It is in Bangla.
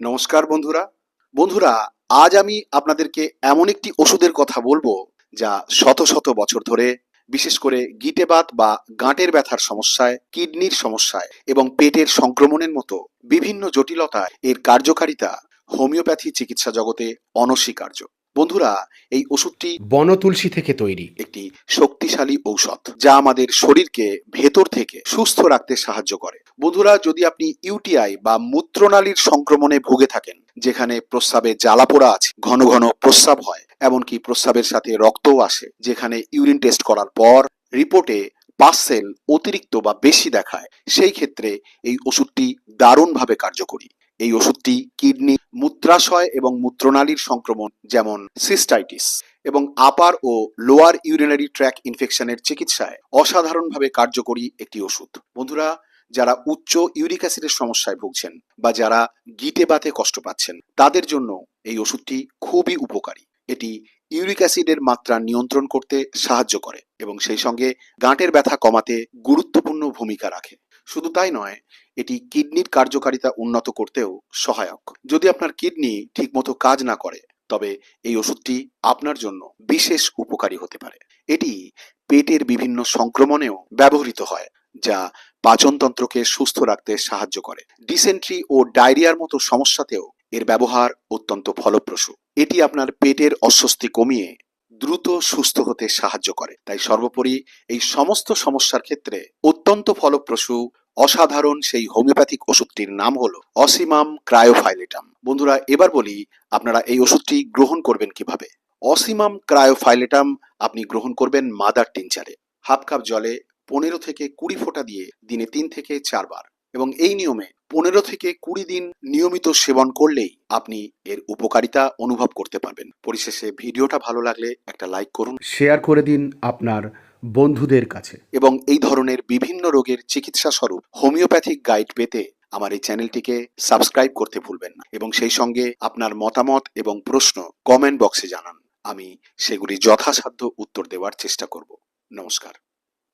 নমস্কার বন্ধুরা। বন্ধুরা, আজ আমি আপনাদেরকে এমন একটি ওষুধের কথা বলব যা শত শত বছর ধরে বিশেষ করে গিটেবাত বা গাঁটের ব্যথার সমস্যায়, কিডনির সমস্যায় এবং পেটের সংক্রমণের মতো বিভিন্ন জটিলতায় এর কার্যকারিতা হোমিওপ্যাথি চিকিৎসা জগতে অনস্বীকার্য। বন্ধুরা এই ওষুধটি বনতুলসী থেকে তৈরি। একটি শক্তিশালী ঔষধ যা আমাদের শরীরকে ভেতর থেকে সুস্থ রাখতে সাহায্য করে। বন্ধুরা যদি আপনি ইউটিআই বা মূত্রনালীর সংক্রমণে ভুগে থাকেন যেখানে প্রস্রাবে জ্বালাপোড়া আছে ঘন ঘন প্রস্রাব হয় এমনকি প্রস্রাবের সাথে রক্তও আসে যেখানে ইউরিন টেস্ট করার পর রিপোর্টে পাস সেল অতিরিক্ত বা বেশি দেখায় সেই ক্ষেত্রে এই ওষুধটি দারুণভাবে কার্যকরী। এই ওষুধটি কিডনি, মূত্রাশয় এবং মূত্রনালীর সংক্রমণ, যেমন সিস্টাইটিস, এবং আপার ও লোয়ার ইউরিনারি ট্র্যাক ইনফেকশনের চিকিৎসায় অসাধারণভাবে কার্যকরী একটি ওষুধ। বন্ধুরা, যারা উচ্চ ইউরিক অ্যাসিডের সমস্যায় ভুগছেন বা যারা গিটে বাতে কষ্ট পাচ্ছেন, তাদের জন্য এই ওষুধটি খুবই উপকারী। এটি ইউরিক অ্যাসিডের মাত্রা নিয়ন্ত্রণ করতে সাহায্য করে এবং সেই সঙ্গে গাঁটের ব্যথা কমাতে গুরুত্বপূর্ণ ভূমিকা রাখে। শুধু তাই নয়, এটি কিডনির কার্যকারিতা উন্নত করতেও সহায়ক। যদি আপনার কিডনি ঠিকমতো কাজ না করে, তবে এই ওষুধটি আপনার জন্য বিশেষ উপকারী হতে পারে। এটি পেটের বিভিন্ন সংক্রমণেও ব্যবহৃত হয়, যা পাচনতন্ত্রকে সুস্থ রাখতে সাহায্য করে। ডিসেন্ট্রি ও ডায়রিয়ার মতো সমস্যাতেও এর ব্যবহার অত্যন্ত ফলপ্রসূ। এটি আপনার পেটের অস্বস্তি কমিয়ে দ্রুত সুস্থ হতে সাহায্য করে। তাই সর্বোপরি এই সমস্ত সমস্যার ক্ষেত্রে অত্যন্ত ফলপ্রসূ, অসাধারণ সেই হোমিওপ্যাথিক ওষুধটির নাম হলো অসিমাম ক্রায়োফাইলেটাম। বন্ধুরা, এবার বলি আপনারা এই ওষুধটি গ্রহণ করবেন কীভাবে? অসিমাম ক্রায়োফাইলেটাম আপনি গ্রহণ করবেন মাদার টিনচারে। হাফ কাপ জলে পনেরো থেকে কুড়ি ফোঁটা দিয়ে দিনে তিন থেকে চারবার। এবং এই নিয়মে পনেরো থেকে কুড়ি দিন নিয়মিত সেবন করলেই আপনি এর উপকারিতা অনুভব করতে পারবেন। পরিশেষে ভিডিওটা ভালো লাগলে একটা লাইক করুন শেয়ার করে দিন আপনার বন্ধুদের কাছে। এবং এই ধরনের বিভিন্ন রোগের চিকিৎসা স্বরূপ হোমিওপ্যাথিক গাইড পেতে আমার এই চ্যানেলটিকে সাবস্ক্রাইব করতে ভুলবেন না। এবং সেই সঙ্গে আপনার মতামত এবং প্রশ্ন কমেন্ট বক্সে জানান। আমি সেগুলি যথাসাধ্য উত্তর দেওয়ার চেষ্টা করব। নমস্কার।